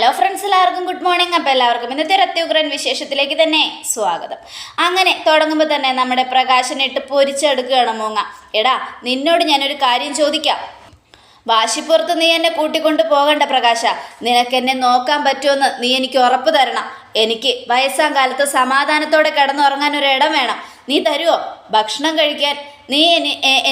Hello friends എല്ലാവർക്കും good morning അപ്പോൾ എല്ലാവർക്കും ഇന്നത്തെ ഒരു അത്യുഗ്രൻ വിശേഷത്തിലേക്ക് തന്നെ സ്വാഗതം. അങ്ങനെ തുടങ്ങുമ്പോൾ തന്നെ നമ്മുടെ പ്രകാശനിട്ട് പൊരിച്ചെടുക്കുകയാണ് മൂങ്ങ. എടാ നിന്നോട് ഞാനൊരു കാര്യം ചോദിക്കാം. വാശിപ്പുറത്ത് നീ എന്നെ കൂട്ടിക്കൊണ്ട് പോകണ്ട പ്രകാശ. നിനക്ക് എന്നെ നോക്കാൻ പറ്റുമെന്ന് നീ എനിക്ക് ഉറപ്പ് തരണം. എനിക്ക് വയസ്സാം കാലത്ത് സമാധാനത്തോടെ കിടന്നുറങ്ങാൻ ഒരു ഇടം വേണം. നീ തരുമോ ഭക്ഷണം കഴിക്കാൻ നീ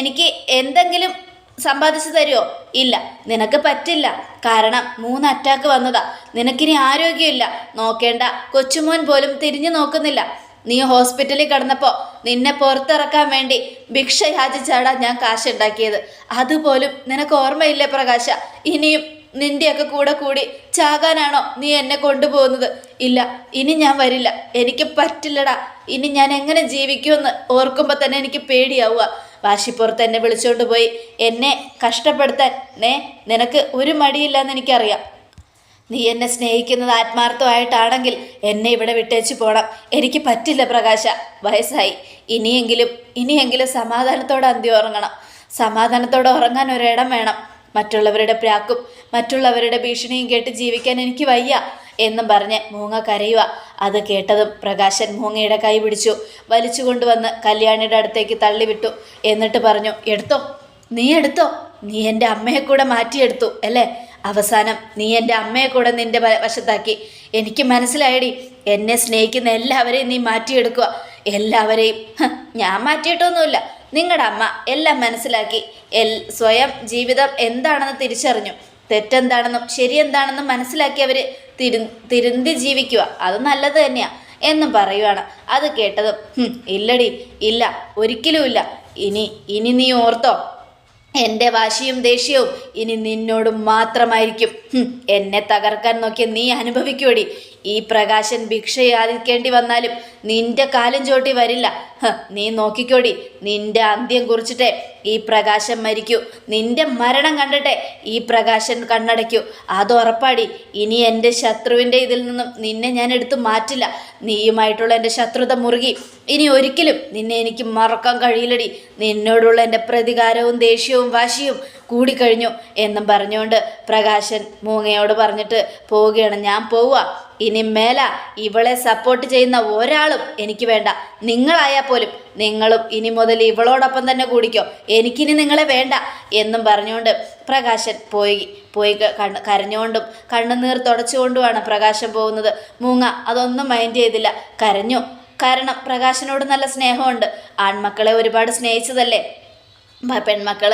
എനിക്ക് എന്തെങ്കിലും സമ്പാദിച്ചു തരുമോ ഇല്ല. നിനക്ക് പറ്റില്ല. കാരണം മൂന്ന് അറ്റാക്ക് വന്നതാ. നിനക്കിനി ആരോഗ്യമില്ല. നോക്കേണ്ട. കൊച്ചുമോൻ പോലും തിരിഞ്ഞു നോക്കുന്നില്ല. നീ ഹോസ്പിറ്റലിൽ കിടന്നപ്പോൾ നിന്നെ പുറത്തിറക്കാൻ വേണ്ടി ഭിക്ഷ യാചിച്ചാടാ ഞാൻ കാശുണ്ടാക്കിയത്. അതുപോലും നിനക്ക് ഓർമ്മയില്ലേ പ്രകാശ? ഇനിയും നിന്റെയൊക്കെ കൂടെ കൂടി ചാകാനാണോ നീ എന്നെ കൊണ്ടുപോകുന്നത്? ഇല്ല. ഇനി ഞാൻ വരില്ല. എനിക്ക് പറ്റില്ലടാ. ഇനി ഞാൻ എങ്ങനെ ജീവിക്കുമെന്ന് ഓർക്കുമ്പോൾ തന്നെ എനിക്ക് പേടിയാവുക. വാശിപ്പുറത്ത് എന്നെ വിളിച്ചുകൊണ്ട് പോയി. എന്നെ കഷ്ടപ്പെടുത്താൻ നേ നിനക്ക് ഒരു മടിയില്ലെന്ന് എനിക്കറിയാം. നീ എന്നെ സ്നേഹിക്കുന്നത് ആത്മാർത്ഥമായിട്ടാണെങ്കിൽ എന്നെ ഇവിടെ വിട്ടേച്ച് പോണം. എനിക്ക് പറ്റില്ല പ്രകാശ. വയസ്സായി. ഇനിയെങ്കിലും ഇനിയെങ്കിലും സമാധാനത്തോടെ അന്തി ഉറങ്ങണം. സമാധാനത്തോടെ ഉറങ്ങാൻ ഒരിടം വേണം. മറ്റുള്ളവരുടെ പ്രാക്കും മറ്റുള്ളവരുടെ ഭീഷണിയും കേട്ട് ജീവിക്കാൻ എനിക്ക് വയ്യ എന്നും പറഞ്ഞ് മൂങ്ങ കരയുക. അത് കേട്ടതും പ്രകാശൻ മൂങ്ങയുടെ കൈ പിടിച്ചു വലിച്ചു കൊണ്ടുവന്ന് കല്യാണിയുടെ അടുത്തേക്ക് തള്ളിവിട്ടു. എന്നിട്ട് പറഞ്ഞു എടുത്തോ നീ എടുത്തോ? നീ എന്റെ അമ്മയെ കൂടെ മാറ്റിയെടുത്തു അല്ലേ? അവസാനം നീ എന്റെ അമ്മയെ കൂടെ നിന്റെ വശത്താക്കി. എനിക്ക് മനസ്സിലായടി എന്നെ സ്നേഹിക്കുന്ന എല്ലാവരെയും നീ മാറ്റിയെടുക്കുക. എല്ലാവരെയും ഞാൻ മാറ്റിയിട്ടൊന്നുമില്ല. നിങ്ങളുടെ അമ്മ എല്ലാം മനസ്സിലാക്കി. എൽ സ്വയം ജീവിതം എന്താണെന്ന് തിരിച്ചറിഞ്ഞു. തെറ്റെന്താണെന്നും ശരിയെന്താണെന്നും മനസ്സിലാക്കി അവർ തിരു തിരുന്തി ജീവിക്കുക അത് നല്ലത് തന്നെയാ എന്നും പറയുവാണ്. അത് കേട്ടതും "ഹും, ഇല്ലടി ഇല്ല ഒരിക്കലും ഇല്ല. ഇനി ഇനി നീ ഓർത്തോ. എന്റെ വാശിയും ദേഷ്യവും ഇനി നിന്നോട് മാത്രമായിരിക്കും. എന്നെ തകർക്കാൻ നോക്കിയ നീ അനുഭവിക്കൂടി ഈ പ്രകാശൻ ഭിക്ഷ യാചിക്കേണ്ടി വന്നാലും നിന്റെ കാലും ചോട്ടി വരില്ല. നീ നോക്കിക്കോടി. നിന്റെ അന്ത്യം കുറിച്ചിട്ടേ ഈ പ്രകാശൻ മരിക്കൂ. നിന്റെ മരണം കണ്ടിട്ടെ ഈ പ്രകാശൻ കണ്ണടയ്ക്കൂ. അത് ഉറപ്പാടി. ഇനി എന്റെ ശത്രുവിന്റെ ഇതിൽ നിന്നും നിന്നെ ഞാൻ എടുത്തു മാറ്റില്ല. നീയുമായിട്ടുള്ള എന്റെ ശത്രുത മുറുകി. ഇനി ഒരിക്കലും നിന്നെ എനിക്ക് മറക്കാൻ കഴിയില്ലടി. നിന്നോടുള്ള എന്റെ പ്രതികാരവും ദേഷ്യവും വാശിയും കൂടിക്കഴിഞ്ഞു എന്നും പറഞ്ഞുകൊണ്ട് പ്രകാശൻ മൂങ്ങയോട് പറഞ്ഞിട്ട് പോവുകയാണ്. ഞാൻ പോവുക ഇനി മേല. ഇവളെ സപ്പോർട്ട് ചെയ്യുന്ന ഒരാളും എനിക്ക് വേണ്ട. നിങ്ങളായാൽ പോലും നിങ്ങളും ഇനി മുതൽ ഇവളോടൊപ്പം തന്നെ കൂടിക്കോ. എനിക്കിനി നിങ്ങളെ വേണ്ട എന്നും പറഞ്ഞുകൊണ്ട് പ്രകാശൻ പോയി പോയി കണ്ണ് കരഞ്ഞുകൊണ്ടും കണ്ണുനീർ തുടച്ചുകൊണ്ടുമാണ് പ്രകാശൻ പോകുന്നത്. മൂങ്ങ അതൊന്നും മൈൻഡ് ചെയ്തില്ല. കരഞ്ഞു. കാരണം പ്രകാശനോട് നല്ല സ്നേഹമുണ്ട്. ആൺമക്കളെ ഒരുപാട് സ്നേഹിച്ചതല്ലേ? പെൺമക്കൾ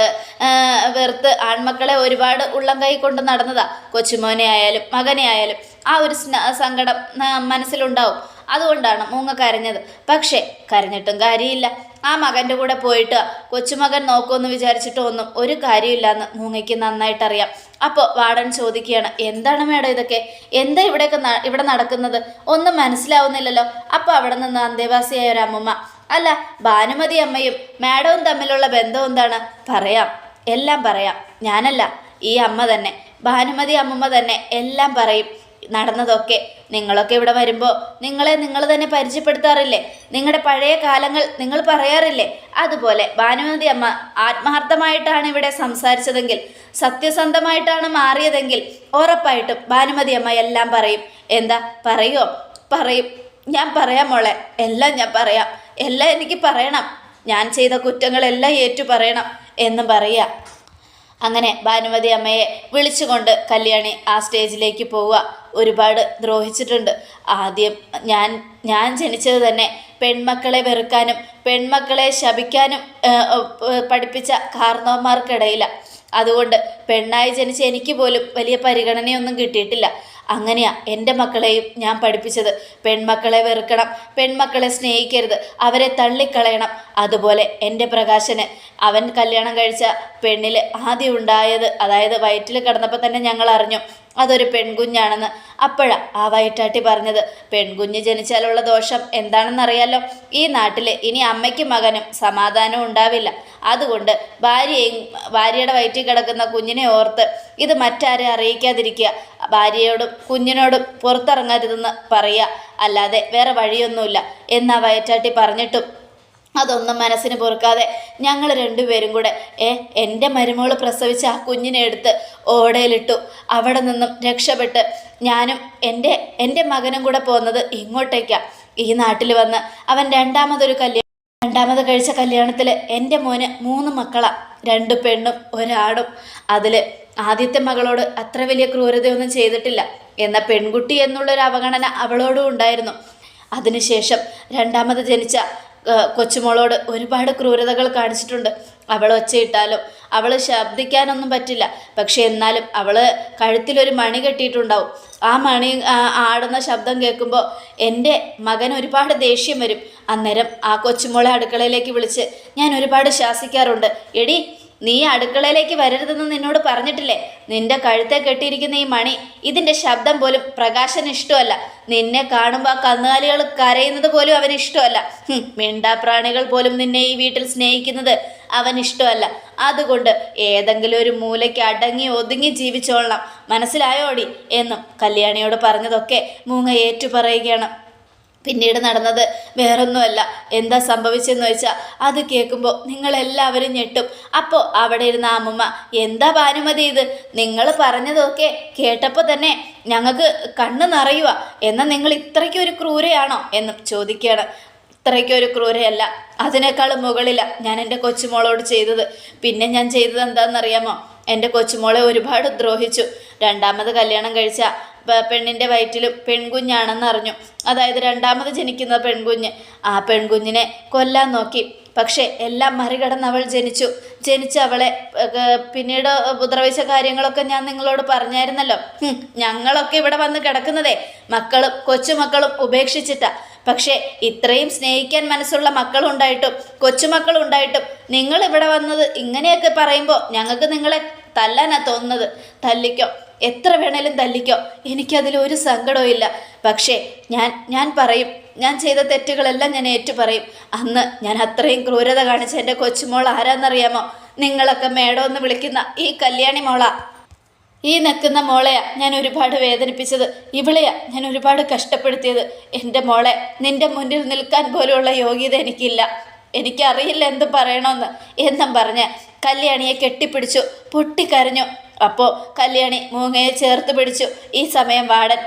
വെറുത്ത് ആൺമക്കളെ ഒരുപാട് ഉള്ളം കൈ കൊണ്ട് നടന്നതാ. കൊച്ചുമോനെ ആയാലും മകനെ ആയാലും ആ ഒരു സങ്കടം മനസ്സിലുണ്ടാവും. അതുകൊണ്ടാണ് മൂങ്ങ കരഞ്ഞത്. പക്ഷേ കരഞ്ഞിട്ടും കാര്യമില്ല. ആ മകന്റെ കൂടെ പോയിട്ട് കൊച്ചുമകൻ നോക്കുമെന്ന് വിചാരിച്ചിട്ട് ഒന്നും ഒരു കാര്യമില്ല എന്ന് മൂങ്ങയ്ക്ക് നന്നായിട്ടറിയാം. അപ്പോൾ വാടൻ ചോദിക്കുകയാണ് എന്താണ് മേഡം ഇതൊക്കെ? എന്താ ഇവിടെയൊക്കെ ഇവിടെ നടക്കുന്നത്? ഒന്നും മനസ്സിലാവുന്നില്ലല്ലോ. അപ്പോൾ അവിടെ നിന്ന് അന്തേവാസിയായ ഒരു അമ്മമ്മ അല്ല ഭാനുമതി അമ്മയും മാഡവും തമ്മിലുള്ള ബന്ധം എന്താണ്? പറയാം. എല്ലാം പറയാം. ഞാനല്ല ഈ അമ്മ തന്നെ. ഭാനുമതി അമ്മമ്മ തന്നെ എല്ലാം പറയും. നടന്നതൊക്കെ നിങ്ങളൊക്കെ ഇവിടെ വരുമ്പോൾ നിങ്ങളെ നിങ്ങൾ തന്നെ പരിചയപ്പെടുത്താറില്ലേ? നിങ്ങളുടെ പഴയ കാലങ്ങൾ നിങ്ങൾ പറയാറില്ലേ? അതുപോലെ ഭാനുമതി അമ്മ ആത്മാർത്ഥമായിട്ടാണ് ഇവിടെ സംസാരിച്ചതെങ്കിൽ സത്യസന്ധമായിട്ടാണ് മാറിയതെങ്കിൽ ഉറപ്പായിട്ടും ഭാനുമതി അമ്മ എല്ലാം പറയും. എന്താ? പറയുമോ പറയും. ഞാൻ പറയാം മോളെ. എല്ലാം ഞാൻ പറയാം. എല്ലാം എനിക്ക് പറയണം. ഞാൻ ചെയ്ത കുറ്റങ്ങളെല്ലാം ഏറ്റു പറയണം എന്ന് പറയുക. അങ്ങനെ ഭാനുമതി അമ്മയെ വിളിച്ചുകൊണ്ട് കല്യാണി ആ സ്റ്റേജിലേക്ക് പോവുക. ഒരുപാട് ദ്രോഹിച്ചിട്ടുണ്ട്. ആദ്യം ഞാൻ ഞാൻ ജനിച്ചത് തന്നെ പെൺമക്കളെ വെറുക്കാനും പെൺമക്കളെ ശപിക്കാനും പഠിപ്പിച്ച കാർന്നവന്മാർക്കിടയിലാണ് അതുകൊണ്ട് പെണ്ണായി ജനിച്ച എനിക്ക് പോലും വലിയ പരിഗണനയൊന്നും കിട്ടിയിട്ടില്ല. അങ്ങനെയാ എന്റെ മക്കളെയും ഞാൻ പഠിപ്പിച്ചത്. പെൺമക്കളെ വെറുക്കണം പെൺമക്കളെ സ്നേഹിക്കരുത് അവരെ തള്ളിക്കളയണം. അതുപോലെ എന്റെ പ്രകാശന് അവൻ കല്യാണം കഴിച്ച പെണ്ണിൽ ആദ്യം ഉണ്ടായത് അതായത് വയറ്റിൽ കിടന്നപ്പോൾ തന്നെ ഞങ്ങൾ അറിഞ്ഞു അതൊരു പെൺകുഞ്ഞാണെന്ന്. അപ്പോഴാ ആ വയറ്റാട്ടി പറഞ്ഞത് പെൺകുഞ്ഞ് ജനിച്ചാലുള്ള ദോഷം എന്താണെന്നറിയാലോ? ഈ നാട്ടിൽ ഇനി അമ്മയ്ക്കും മകനും സമാധാനവും ഉണ്ടാവില്ല. അതുകൊണ്ട് ഭാര്യയും ഭാര്യയുടെ വയറ്റിൽ കിടക്കുന്ന കുഞ്ഞിനെ ഓർത്ത് ഇത് മറ്റാരെ അറിയിക്കാതിരിക്കുക. ഭാര്യയോടും കുഞ്ഞിനോടും പുറത്തിറങ്ങരുതെന്ന് പറയുക അല്ലാതെ വേറെ വഴിയൊന്നുമില്ല എന്നാ വയറ്റാട്ടി പറഞ്ഞിട്ടും അതൊന്നും മനസ്സിന് പൊറുക്കാതെ ഞങ്ങൾ രണ്ടുപേരും കൂടെ ഏ എന്റെ മരുമോൾ പ്രസവിച്ച ആ കുഞ്ഞിനെ എടുത്ത് ഓടയിലിട്ടു. അവിടെ നിന്നും രക്ഷപ്പെട്ട് ഞാനും എന്റെ എന്റെ മകനും കൂടെ പോകുന്നത് ഇങ്ങോട്ടേക്കാണ് ഈ നാട്ടിൽ വന്ന് അവൻ രണ്ടാമതൊരു കല്യാണം രണ്ടാമത് കഴിച്ച കല്യാണത്തിൽ എന്റെ മോന് മൂന്ന് മക്കളാണ് രണ്ട് പെണ്ണും ഒരാടും അതിൽ ആദ്യത്തെ മകളോട് അത്ര വലിയ ക്രൂരതയൊന്നും ചെയ്തിട്ടില്ല. എന്ന പെൺകുട്ടി എന്നുള്ളൊരു അവഗണന അവളോടും ഉണ്ടായിരുന്നു. അതിനുശേഷം രണ്ടാമത് ജനിച്ച കൊച്ചുമോളോട് ഒരുപാട് ക്രൂരതകൾ കാണിച്ചിട്ടുണ്ട്. അവൾ ഒച്ചയിട്ടാലും അവൾ ശബ്ദിക്കാനൊന്നും പറ്റില്ല. പക്ഷെ എന്നാലും അവൾ കഴുത്തിലൊരു മണി കെട്ടിയിട്ടുണ്ടാവും. ആ മണി ആടുന്ന ശബ്ദം കേൾക്കുമ്പോൾ എന്റെ മകൻ ഒരുപാട് ദേഷ്യം വരും. അന്നേരം ആ കൊച്ചുമോളെ അടുക്കളയിലേക്ക് വിളിച്ച് ഞാൻ ഒരുപാട് ശാസിക്കാറുണ്ട്. എടി നീ അടുക്കളയിലേക്ക് വരരുതെന്ന് നിന്നോട് പറഞ്ഞിട്ടില്ലേ? നിന്റെ കഴുത്തെ കെട്ടിയിരിക്കുന്ന ഈ മണി ഇതിന്റെ ശബ്ദം പോലും പ്രകാശന് ഇഷ്ടമല്ല. നിന്നെ കാണുമ്പോൾ കന്നുകാലികൾ കരയുന്നത് പോലും അവന് ഇഷ്ടമല്ല. മിണ്ടാ മിണ്ടാപ്രാണികൾ പോലും നിന്നെ ഈ വീട്ടിൽ സ്നേഹിക്കുന്നത് അവൻ ഇഷ്ടമല്ല. അതുകൊണ്ട് ഏതെങ്കിലും ഒരു മൂലയ്ക്ക് അടങ്ങി ഒതുങ്ങി ജീവിച്ചോളണം. മനസ്സിലായോടി? എന്നും കല്യാണിയോട് പറഞ്ഞതൊക്കെ മൂങ്ങ ഏറ്റു പറയുകയാണ് പിന്നീട് നടന്നത് വേറൊന്നുമല്ല. എന്താ സംഭവിച്ചെന്ന് വെച്ചാൽ അത് കേൾക്കുമ്പോൾ നിങ്ങളെല്ലാവരും ഞെട്ടും. അപ്പോൾ അവിടെ ഇരുന്ന അമ്മമ്മ എന്താ ഭാനുമതി ഇത്? നിങ്ങൾ പറഞ്ഞതൊക്കെ കേട്ടപ്പോൾ തന്നെ ഞങ്ങൾക്ക് കണ്ണ് നിറയുക എന്നാൽ നിങ്ങൾ ഇത്രയ്ക്കൊരു ക്രൂരയാണോ? എന്നും ചോദിക്കുകയാണ്. ഇത്രയ്ക്കൊരു ക്രൂരയല്ല. അതിനേക്കാൾ മുകളില ഞാൻ എന്റെ കൊച്ചുമോളോട് ചെയ്തത്. പിന്നെ ഞാൻ ചെയ്തത് എന്താണെന്നറിയാമോ? എന്റെ കൊച്ചുമോളെ ഒരുപാട് ദ്രോഹിച്ചു. രണ്ടാമത് കല്യാണം കഴിച്ച പെണ്ണിന്റെ വയറ്റിലും പെൺകുഞ്ഞാണെന്ന് അറിഞ്ഞു അതായത് രണ്ടാമത് ജനിക്കുന്ന പെൺകുഞ്ഞ്. ആ പെൺകുഞ്ഞിനെ കൊല്ലാൻ നോക്കി. പക്ഷേ എല്ലാം മറികടന്ന് അവൾ ജനിച്ചു. ജനിച്ച അവളെ പിന്നീട് ഉപദ്രവിച്ച കാര്യങ്ങളൊക്കെ ഞാൻ നിങ്ങളോട് പറഞ്ഞായിരുന്നല്ലോ. ഞങ്ങളൊക്കെ ഇവിടെ വന്ന് കിടക്കുന്നതേ. മക്കളും കൊച്ചുമക്കളും ഉപേക്ഷിച്ചിട്ടാ. പക്ഷേ ഇത്രയും സ്നേഹിക്കാൻ മനസ്സുള്ള മക്കളുണ്ടായിട്ടും കൊച്ചുമക്കളുണ്ടായിട്ടും നിങ്ങൾ ഇവിടെ വന്നത് ഇങ്ങനെയൊക്കെ പറയുമ്പോൾ ഞങ്ങൾക്ക് നിങ്ങളെ തല്ലാനാ തോന്നുന്നത്. തല്ലിക്കോ? എത്ര വേണേലും തല്ലിക്കോ? എനിക്കതിൽ ഒരു സങ്കടവും ഇല്ല. പക്ഷേ ഞാൻ ഞാൻ പറയും. ഞാൻ ചെയ്ത തെറ്റുകളെല്ലാം ഞാൻ ഏറ്റു പറയും. അന്ന് ഞാൻ അത്രയും ക്രൂരത കാണിച്ച എന്റെ കൊച്ചുമോൾ ആരാന്നറിയാമോ? നിങ്ങളൊക്കെ മേഡം എന്ന് വിളിക്കുന്ന ഈ കല്യാണി മോളാ. ഈ നിൽക്കുന്ന മോളെയാ ഞാൻ ഒരുപാട് വേദനിപ്പിച്ചത്. ഇവളെയാ ഞാൻ ഒരുപാട് കഷ്ടപ്പെടുത്തിയത്. എന്റെ മോളെ നിന്റെ മുന്നിൽ നിൽക്കാൻ പോലുള്ള യോഗ്യത എനിക്കില്ല. എനിക്കറിയില്ല എന്ത് പറയണമെന്ന്. എന്നും പറഞ്ഞ് കല്യാണിയെ കെട്ടിപ്പിടിച്ചു പൊട്ടിക്കരഞ്ഞു. അപ്പോൾ കല്യാണി മൂങ്ങയെ ചേർത്ത് പിടിച്ചു. ഈ സമയം വാടൻ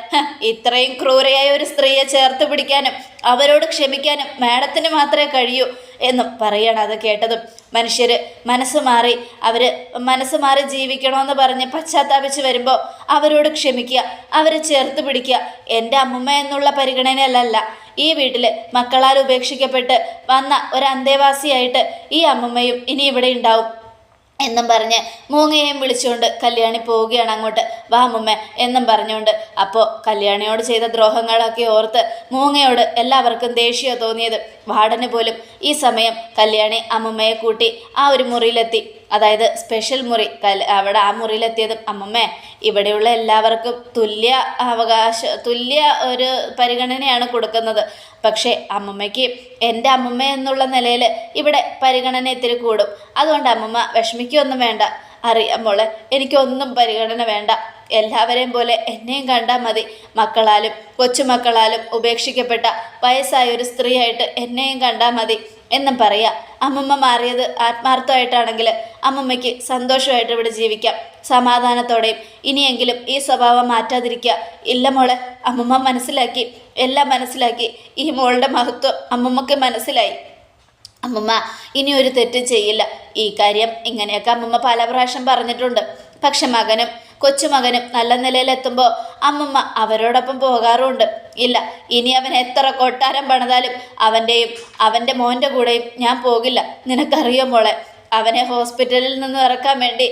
ഇത്രയും ക്രൂരയായ ഒരു സ്ത്രീയെ ചേർത്ത് പിടിക്കാനും അവരോട് ക്ഷമിക്കാനും മാഡത്തിന് മാത്രമേ കഴിയൂ എന്നും പറയണം അത് കേട്ടതും. മനുഷ്യർ മനസ്സ് മാറി അവർ മനസ്സ് മാറി ജീവിക്കണമെന്ന് പറഞ്ഞ് പശ്ചാത്താപിച്ച് വരുമ്പോൾ അവരോട് ക്ഷമിക്കുക അവരെ ചേർത്ത് പിടിക്കുക. എന്റെ അമ്മുമ്മ എന്നുള്ള പരിഗണനയിലല്ല ഈ വീട്ടിൽ മക്കളാൽ ഉപേക്ഷിക്കപ്പെട്ട് വന്ന ഒരു അന്തേവാസിയായിട്ട് ഈ അമ്മമ്മയും ഇനി ഇവിടെ ഉണ്ടാവും എന്നും പറഞ്ഞ് മൂങ്ങയെയും വിളിച്ചുകൊണ്ട് കല്യാണി പോവുകയാണ് അങ്ങോട്ട്. വാ അമ്മമ്മ എന്നും പറഞ്ഞുകൊണ്ട് അപ്പോൾ കല്യാണിയോട് ചെയ്ത ദ്രോഹങ്ങളൊക്കെ ഓർത്ത് മൂങ്ങയോട് എല്ലാവർക്കും ദേഷ്യമോ തോന്നിയത്. വാർഡന് പോലും ഈ സമയം കല്യാണി അമ്മമ്മയെ കൂട്ടി ആ ഒരു മുറിയിലെത്തി. അതായത് സ്പെഷ്യൽ മുറി അവിടെ ആ മുറിയിലെത്തിയത് അമ്മമ്മേ. ഇവിടെയുള്ള എല്ലാവർക്കും തുല്യ അവകാശ തുല്യ ഒരു പരിഗണനയാണ് കൊടുക്കുന്നത്. പക്ഷേ അമ്മമ്മയ്ക്ക് എന്റെ അമ്മമ്മ എന്നുള്ള നിലയിൽ ഇവിടെ പരിഗണന ഇത്തിരി കൂടും. അതുകൊണ്ട് അമ്മമ്മ വിഷമിക്കൊന്നും വേണ്ട. അറിയാം മോളെ എനിക്കൊന്നും പരിഗണന വേണ്ട. എല്ലാവരെയും പോലെ എന്നെയും കണ്ടാൽ മതി. മക്കളാലും കൊച്ചുമക്കളാലും ഉപേക്ഷിക്കപ്പെട്ട വയസ്സായ ഒരു സ്ത്രീയായിട്ട് എന്നെയും കണ്ടാൽ മതി. എന്നും പറയാ. അമ്മമ്മ മാറിയത് ആത്മാർത്ഥമായിട്ടാണെങ്കിൽ അമ്മമ്മയ്ക്ക് സന്തോഷമായിട്ട് ഇവിടെ ജീവിക്കാം. സമാധാനത്തോടെയും ഇനിയെങ്കിലും ഈ സ്വഭാവം മാറ്റാതിരിക്കുക. ഇല്ല മോളെ അമ്മമ്മ മനസ്സിലാക്കി. എല്ലാം മനസ്സിലാക്കി. ഈ മോളുടെ മഹത്വം അമ്മമ്മക്ക് മനസ്സിലായി. അമ്മമ്മ ഇനി ഒരു തെറ്റും ചെയ്യില്ല. ഈ കാര്യം ഇങ്ങനെയൊക്കെ അമ്മമ്മ പല പ്രാവശ്യം പറഞ്ഞിട്ടുണ്ട്. പക്ഷെ മകനും കൊച്ചുമകനും നല്ല നിലയിലെത്തുമ്പോൾ അമ്മമ്മ അവരോടൊപ്പം പോകാറുമുണ്ട് ഇല്ല ഇനി അവൻ എത്ര കൊട്ടാരം പണിതാലും അവന്റെയും അവന്റെ മോന്റെ കൂടെയും ഞാൻ പോകില്ല. നിനക്കറിയോ മോളെ അവനെ ഹോസ്പിറ്റലിൽ നിന്ന് ഇറക്കാൻ വേണ്ടി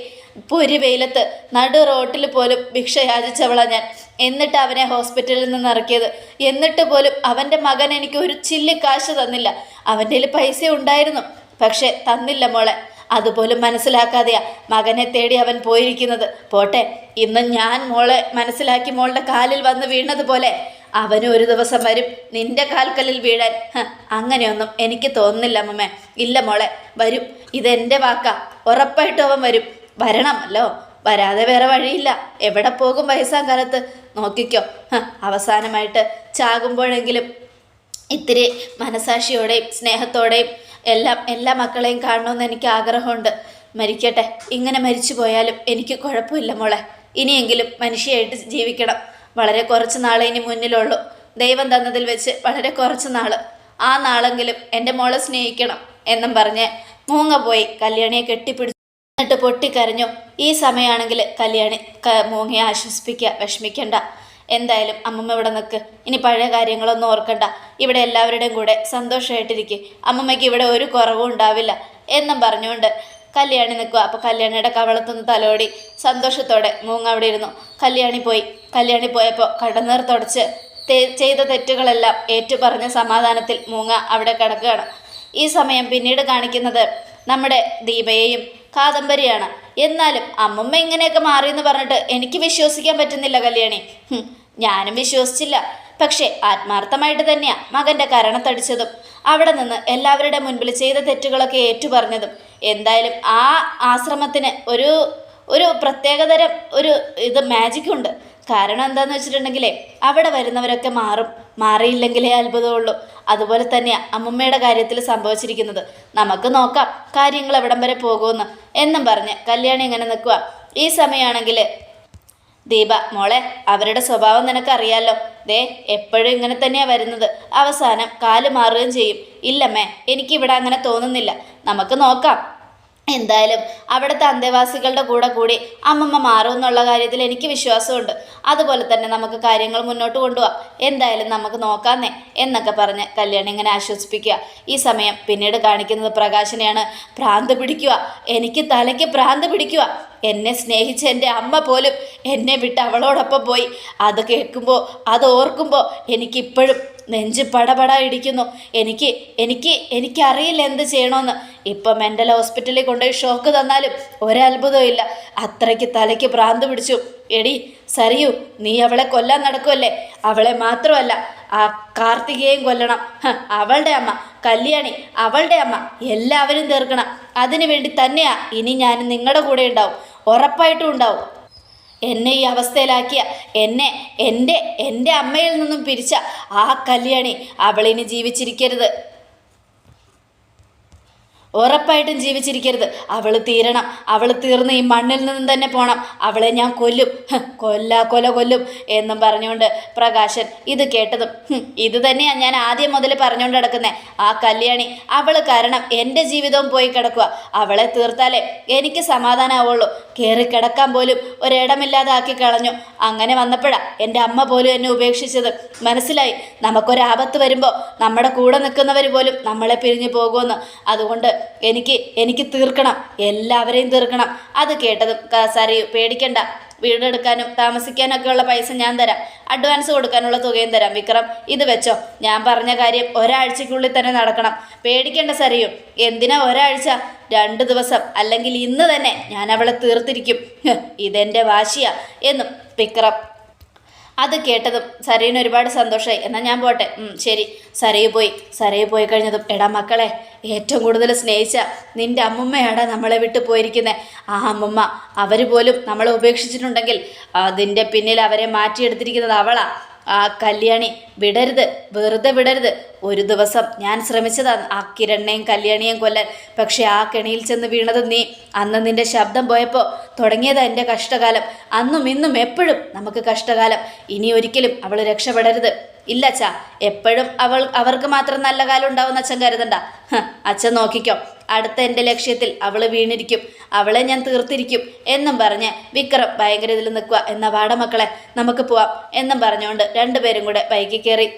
പൊരി വെയിലത്ത് നടു റോട്ടിൽ പോലും ഭിക്ഷ യാചിച്ചവളാണ് ഞാൻ. എന്നിട്ട് അവനെ ഹോസ്പിറ്റലിൽ നിന്ന് ഇറക്കിയത്. എന്നിട്ട് പോലും അവന്റെ മകൻ എനിക്ക് ഒരു ചില്ലി കാശ് തന്നില്ല. അവന്റെ പൈസ ഉണ്ടായിരുന്നു. പക്ഷേ തന്നില്ല മോളെ. അതുപോലും മനസ്സിലാക്കാതെയാ മകനെ തേടി അവൻ പോയിരിക്കുന്നത്. പോട്ടെ ഇന്ന് ഞാൻ മോളെ മനസ്സിലാക്കി മോളുടെ കാലിൽ വന്ന് വീണതുപോലെ അവനും ഒരു ദിവസം വരും നിന്റെ കാൽക്കല്ലിൽ വീഴാൻ. അങ്ങനെയൊന്നും എനിക്ക് തോന്നുന്നില്ല അമ്മമ്മേ. ഇല്ല മോളെ വരും. ഇതെന്റെ വാക്കാ. ഉറപ്പായിട്ടും അവൻ വരും. വരണമല്ലോ. വരാതെ വേറെ വഴിയില്ല. എവിടെ പോകും വയസ്സാം കാലത്ത്? നോക്കിക്കോ. അവസാനമായിട്ട് ചാകുമ്പോഴെങ്കിലും ഇത്തിരി മനസാക്ഷിയോടെയും സ്നേഹത്തോടെയും എല്ലാം എല്ലാ മക്കളെയും കാണണമെന്ന് എനിക്ക് ആഗ്രഹമുണ്ട്. മരിക്കട്ടെ. ഇങ്ങനെ മരിച്ചു പോയാലും എനിക്ക് കുഴപ്പമില്ല മോളെ. ഇനിയെങ്കിലും മനുഷ്യയായിട്ട് ജീവിക്കണം. വളരെ കുറച്ച് നാളെ ഇനി മുന്നിലുള്ളൂ. ദൈവം തന്നതിൽ വെച്ച് വളരെ കുറച്ച് നാൾ ആ നാളെങ്കിലും എന്റെ മോളെ സ്നേഹിക്കണം എന്നും പറഞ്ഞ് മൂങ്ങ പോയി കല്യാണിയെ കെട്ടിപ്പിടിച്ചു എന്നിട്ട് പൊട്ടിക്കരഞ്ഞു. ഈ സമയമാണെങ്കിൽ കല്യാണി മൂങ്ങയെ ആശ്വസിപ്പിക്കുക വിഷമിക്കണ്ട. എന്തായാലും അമ്മമ്മ ഇവിടെ നിൽക്ക് ഇനി പഴയ കാര്യങ്ങളൊന്നും ഓർക്കണ്ട. ഇവിടെ എല്ലാവരുടെയും കൂടെ സന്തോഷമായിട്ടിരിക്കും അമ്മമ്മയ്ക്ക് ഇവിടെ ഒരു കുറവും ഉണ്ടാവില്ല എന്നും പറഞ്ഞുകൊണ്ട് കല്യാണി നിൽക്കുക. അപ്പോൾ കല്യാണിയുടെ കവളത്തുനിന്ന് തലോടി സന്തോഷത്തോടെ മൂങ്ങ അവിടെ ഇരുന്നു. കല്യാണി പോയി. കല്യാണി പോയപ്പോൾ കടന്നീർ തുടച്ച് ചെയ്ത തെറ്റുകളെല്ലാം ഏറ്റുപറഞ്ഞ സമാധാനത്തിൽ മൂങ്ങ അവിടെ കിടക്കുകയാണ്. ഈ സമയം പിന്നീട് കാണിക്കുന്നത് നമ്മുടെ ദീപയെയും കാദംബരിയാണ്. എന്നാലും അമ്മമ്മ ഇങ്ങനെയൊക്കെ മാറിയെന്ന് പറഞ്ഞിട്ട് എനിക്ക് വിശ്വസിക്കാൻ പറ്റുന്നില്ല കല്യാണി. ഞാനും വിശ്വസിച്ചില്ല. പക്ഷേ ആത്മാർത്ഥമായിട്ട് തന്നെയാ മകന്റെ കരണത്തടിച്ചതും അവിടെ നിന്ന് എല്ലാവരുടെ മുൻപിൽ ചെയ്ത തെറ്റുകളൊക്കെ ഏറ്റുപറഞ്ഞതും. എന്തായാലും ആ ആശ്രമത്തിന് ഒരു ഒരു പ്രത്യേകതരം ഒരു ഇത് മാജിക് ഉണ്ട്. കാരണം എന്താന്ന് വെച്ചിട്ടുണ്ടെങ്കിലേ അവിടെ വരുന്നവരൊക്കെ മാറും. മാറിയില്ലെങ്കിലേ അത്ഭുതമുള്ളൂ. അതുപോലെ തന്നെയാണ് അമ്മുമ്മയുടെ കാര്യത്തിൽ സംഭവിച്ചിരിക്കുന്നത്. നമുക്ക് നോക്കാം കാര്യങ്ങൾ എവിടം വരെ പോകുമെന്ന്. എന്നും പറഞ്ഞ് കല്യാണി ഇങ്ങനെ നിൽക്കുക ഈ സമയമാണെങ്കിൽ ദീപ മോളെ അവരുടെ സ്വഭാവം നിനക്കറിയാലോ. ദേ എപ്പോഴും ഇങ്ങനെ തന്നെയാണ് വരുന്നത്. അവസാനം കാൽ മാറുകയും ചെയ്യും. ഇല്ലമ്മേ എനിക്കിവിടെ അങ്ങനെ തോന്നുന്നില്ല. നമുക്ക് നോക്കാം. എന്തായാലും അവിടുത്തെ അന്തേവാസികളുടെ കൂടെ കൂടി അമ്മമ്മ മാറും എന്നുള്ള കാര്യത്തിൽ എനിക്ക് വിശ്വാസമുണ്ട്. അതുപോലെ തന്നെ നമുക്ക് കാര്യങ്ങൾ മുന്നോട്ട് കൊണ്ടുപോകാം എന്തായാലും നമുക്ക് നോക്കാന്നേ എന്നൊക്കെ പറഞ്ഞ് കല്യാണി ഇങ്ങനെ ആശ്വസിപ്പിക്കുക. ഈ സമയം പിന്നീട് കാണിക്കുന്നത് പ്രകാശനെയാണ്. ഭ്രാന്ത് പിടിക്കുക. എനിക്ക് തലയ്ക്ക് ഭ്രാന്ത് പിടിക്കുക. എന്നെ സ്നേഹിച്ച എന്റെ അമ്മ പോലും എന്നെ വിട്ട് അവളോടൊപ്പം പോയി. അത് കേൾക്കുമ്പോൾ അത് ഓർക്കുമ്പോൾ എനിക്കിപ്പോഴും നെഞ്ച് പടപട ഇടിക്കുന്നു എനിക്ക് എനിക്ക് എനിക്കറിയില്ല എന്ത് ചെയ്യണമെന്ന് ഇപ്പം മെന്റൽ ഹോസ്പിറ്റലിൽ കൊണ്ടുപോയി ഷോക്ക് തന്നാലും ഒരത്ഭുതവും ഇല്ല. അത്രയ്ക്ക് തലയ്ക്ക് ഭ്രാന്ത് പിടിച്ചു. എടി സരിയു നീ അവളെ കൊല്ലാൻ നടക്കുമല്ലേ അവളെ മാത്രമല്ല ആ കാർത്തികയെയും കൊല്ലണം. അവളുടെ അമ്മ കല്യാണി അവളുടെ അമ്മ എല്ലാവരും തീർക്കണം. അതിനു വേണ്ടി തന്നെയാ ഇനി ഞാൻ നിങ്ങളുടെ കൂടെ ഉണ്ടാവും. ഉറപ്പായിട്ടും ഉണ്ടാവും. എന്നെ ഈ അവസ്ഥയിലാക്കിയ എന്നെ എന്റെ എന്റെ അമ്മയിൽ നിന്നും പിരിച്ച ആ കല്യാണി അവളിനി ജീവിച്ചിരിക്കരുത്. ഉറപ്പായിട്ടും ജീവിച്ചിരിക്കരുത്. അവൾ തീരണം. അവൾ തീർന്ന് ഈ മണ്ണിൽ നിന്നും തന്നെ പോണം. അവളെ ഞാൻ കൊല്ലും. കൊല്ല കൊല കൊല്ലും എന്നും പറഞ്ഞുകൊണ്ട് പ്രകാശൻ ഇത് കേട്ടതും ഇത് തന്നെയാണ് ഞാൻ ആദ്യം മുതൽ പറഞ്ഞുകൊണ്ട് കിടക്കുന്നത് ആ കല്യാണി അവൾ കാരണം എന്റെ ജീവിതവും പോയി കിടക്കുക അവളെ തീർത്താലേ എനിക്ക് സമാധാനമാവുള്ളൂ കയറി കിടക്കാൻ പോലും ഒരിടമില്ലാതാക്കി കളഞ്ഞു. അങ്ങനെ വന്നപ്പോഴാ എന്റെ അമ്മ പോലും എന്നെ ഉപേക്ഷിച്ചത്. മനസ്സിലായി? നമുക്കൊരാപത്ത് വരുമ്പോൾ നമ്മുടെ കൂടെ നിൽക്കുന്നവർ പോലും നമ്മളെ പിരിഞ്ഞു പോകുമെന്ന്. അതുകൊണ്ട് എനിക്ക് എനിക്ക് തീർക്കണം. എല്ലാവരെയും തീർക്കണം. അത് കേട്ടതും ക- പേടിക്കണ്ട. വീടെടുക്കാനും താമസിക്കാനൊക്കെ ഉള്ള പൈസ ഞാൻ തരാം. അഡ്വാൻസ് കൊടുക്കാനുള്ള തുകയും തരാം വിക്രം. ഇത് വെച്ചോ. ഞാൻ പറഞ്ഞ കാര്യം ഒരാഴ്ചക്കുള്ളിൽ തന്നെ നടക്കണം. പേടിക്കേണ്ട സറിയും എന്തിനാ ഒരാഴ്ച? രണ്ട് ദിവസം അല്ലെങ്കിൽ ഇന്ന് തന്നെ ഞാൻ അവളെ തീർത്തിരിക്കും. ഇതെന്റെ വാശിയാ എന്നും വിക്രം. അത് കേട്ടതും സരയിന് ഒരുപാട് സന്തോഷമായി എന്നാൽ ഞാൻ പോട്ടെ. ശരി. സരയു പോയി. സരയു പോയി കഴിഞ്ഞതും എടാ മക്കളെ ഏറ്റവും കൂടുതൽ സ്നേഹിച്ച നിന്റെ അമ്മുമ്മയാണ് നമ്മളെ വിട്ടു പോയിരിക്കുന്നത് ആ അമ്മുമ്മ അവർ പോലും നമ്മളെ ഉപേക്ഷിച്ചിട്ടുണ്ടെങ്കിൽ അതിന്റെ പിന്നിൽ അവരെ മാറ്റിയെടുത്തിരിക്കുന്നത് അവളാ. ആ കല്യാണി വിടരുത് വെറുതെ വിടരുത്. ഒരു ദിവസം ഞാൻ ശ്രമിച്ചതാണ് ആ കിരണ്ണയും കല്യാണിയും കൊല്ലാൻ. പക്ഷേ ആ കെണിയിൽ ചെന്ന് വീണത് നീ. അന്ന് നിന്റെ ശബ്ദം പോയപ്പോൾ തുടങ്ങിയതാ എന്റെ കഷ്ടകാലം. അന്നും ഇന്നും എപ്പോഴും നമുക്ക് കഷ്ടകാലം. ഇനി ഒരിക്കലും അവൾ രക്ഷപ്പെടരുത്. ഇല്ല അച്ഛാ. എപ്പോഴും അവൾ അവർക്ക് മാത്രം നല്ല കാലം ഉണ്ടാവുന്ന അച്ഛൻ കരുതണ്ട. അച്ഛൻ നോക്കിക്കോ. അടുത്ത എന്റെ ലക്ഷ്യത്തിൽ അവൾ വീണിരിക്കും. അവളെ ഞാൻ തീർത്തിരിക്കും എന്നും പറഞ്ഞ് വിക്രം ഭയങ്കര ഇതിൽ നിൽക്കുക. എന്ന വാട മക്കളെ നമുക്ക് പോവാം എന്നും പറഞ്ഞുകൊണ്ട് രണ്ടുപേരും കൂടെ ബൈക്കിൽ കയറി.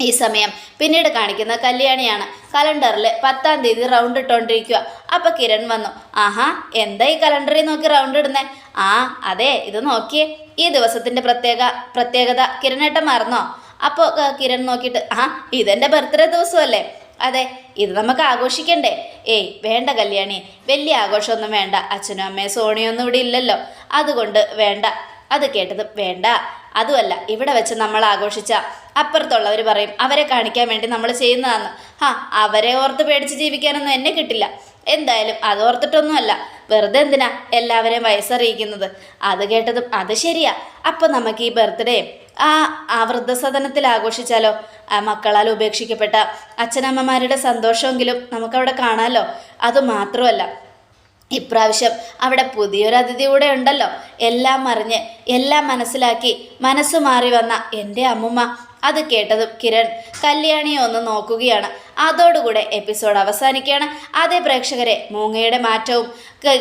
ഈ സമയം പിന്നീട് കാണിക്കുന്ന കല്യാണിയാണ്. കലണ്ടറിൽ പത്താം തീയതി റൗണ്ട് ഇട്ടുകൊണ്ടിരിക്കുക അപ്പം കിരൺ വന്നു. ആഹാ എന്താ ഈ കലണ്ടറിൽ നോക്കി റൗണ്ട് ഇടുന്നേ? ആ അതെ ഇത് നോക്കിയേ. ഈ ദിവസത്തിന്റെ പ്രത്യേക പ്രത്യേകത കിരണേട്ടം മറന്നോ? അപ്പോൾ കിരൺ നോക്കിയിട്ട് ആ ഇതെന്റെ ബർത്ത്ഡേ ദിവസമല്ലേ? അതെ ഇത് നമുക്ക് ആഘോഷിക്കണ്ടേ? ഏയ് വേണ്ട കല്യാണി. വലിയ ആഘോഷമൊന്നും വേണ്ട. അച്ഛനും അമ്മയും സോണിയൊന്നും ഇവിടെ ഇല്ലല്ലോ. അതുകൊണ്ട് വേണ്ട. അത് കേട്ടത് വേണ്ട. അതുമല്ല ഇവിടെ വെച്ച് നമ്മൾ ആഘോഷിച്ച. അപ്പുറത്തുള്ളവർ പറയും അവരെ കാണിക്കാൻ വേണ്ടി നമ്മൾ ചെയ്യുന്നതാണ് ആ അവരെ ഓർത്ത് പേടിച്ച് ജീവിക്കാനൊന്നും എന്നെ കിട്ടില്ല. എന്തായാലും അത് ഓർത്തിട്ടൊന്നുമല്ല. വെറുതെ എന്തിനാ എല്ലാവരെയും വയസ്സറിയിക്കുന്നത്? അത് കേട്ടതും അത് ശരിയാ. അപ്പം നമുക്ക് ഈ ബർത്ത്ഡേ ആ ആ വൃദ്ധസദനത്തിൽ ആഘോഷിച്ചാലോ? ആ മക്കളാൽ ഉപേക്ഷിക്കപ്പെട്ട അച്ഛനമ്മമാരുടെ സന്തോഷമെങ്കിലും നമുക്കവിടെ കാണാമല്ലോ അതുമാത്രമല്ല ഇപ്രാവശ്യം അവിടെ പുതിയൊരു അതിഥി കൂടെ ഉണ്ടല്ലോ. എല്ലാം അറിഞ്ഞ് എല്ലാം മനസ്സിലാക്കി മനസ്സ് മാറി വന്ന എന്റെ അമ്മുമ്മ അത് കേട്ടതും കിരൺ കല്യാണിയെ ഒന്ന് നോക്കുകയാണ്. അതോടുകൂടെ എപ്പിസോഡ് അവസാനിക്കുകയാണ്. അതേ പ്രേക്ഷകരെ മൂങ്ങയുടെ മാറ്റവും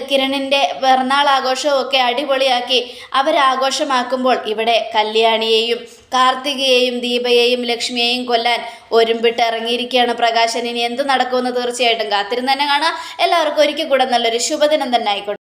കിരണിന്റെ പിറന്നാൾ ആഘോഷവും ഒക്കെ അടിപൊളിയാക്കി അവരാഘോഷമാക്കുമ്പോൾ ഇവിടെ കല്യാണിയെയും കാർത്തികയെയും ദീപയെയും ലക്ഷ്മിയെയും കൊല്ലാൻ ഒരുമ്പിട്ട് ഇറങ്ങിയിരിക്കുകയാണ് പ്രകാശൻ. ഇനി എന്ത് നടക്കുമെന്ന് തീർച്ചയായിട്ടും കാത്തിരുന്ന് തന്നെ കാണാം എല്ലാവർക്കും ഒരിക്കൽ കൂടെ നല്ലൊരു ശുഭദിനം തന്നെ ആയിക്കോട്ടെ.